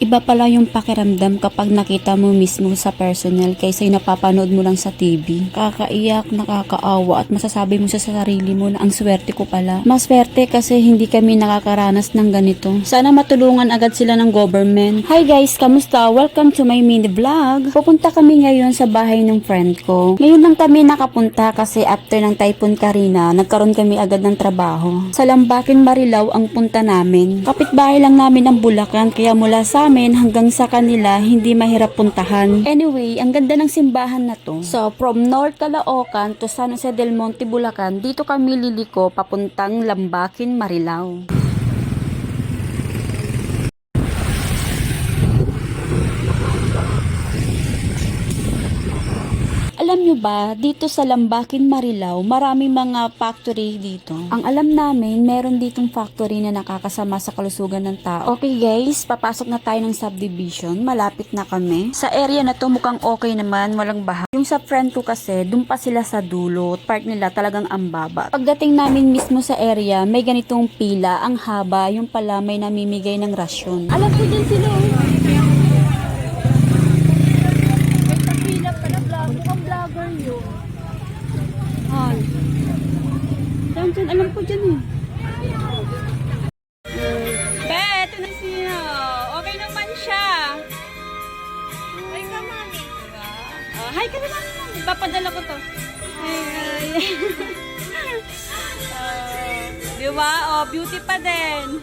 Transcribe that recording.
Iba pala yung pakiramdam kapag nakita mo mismo sa personal kaysa yung napapanood mo lang sa TV. Kakaiyak, nakakaawa at masasabi mo sa sarili mo na ang swerte ko pala. Maswerte kasi hindi kami nakakaranas ng ganito. Sana matulungan agad sila ng government. Hi guys, kamusta? Welcome to my mini vlog. Pupunta kami ngayon sa bahay ng friend ko. Ngayon lang kami nakapunta kasi after ng Typhoon Karina, nagkaroon kami agad ng trabaho. Sa Lambakin Marilao ang punta namin. Kapitbahay lang namin ng Bulacan kaya mula sa amin hanggang sa kanila hindi mahirap puntahan. Anyway, ang ganda ng simbahan na to. So, from North Caloocan to San Jose del Monte, Bulacan, dito kami liliko papuntang Lambakin, Marilao. Alam nyo ba, dito sa Lambakin, Marilao, maraming mga factory dito. Ang alam namin, meron ditong factory na nakakasama sa kalusugan ng tao. Okay guys, papasok na tayo ng subdivision. Malapit na kami. Sa area na to mukhang okay naman, walang baha. Yung sa friend ko kasi, dun pa sila sa dulo. Park nila talagang ambaba. Pagdating namin mismo sa area, may ganitong pila. Ang haba, yung pala may namimigay ng rasyon. Alam ko din sila. oh. Pila pala vlog. Mukhang vlogger yun. Ay. Diyan. Alam ko dyan eh. Be, ito na siya. Okay naman siya. Hi ka, mami. Uh, hi ka naman. Ipapadala ko to. Hi, hi. uh, di ba? Oh, beauty pa din.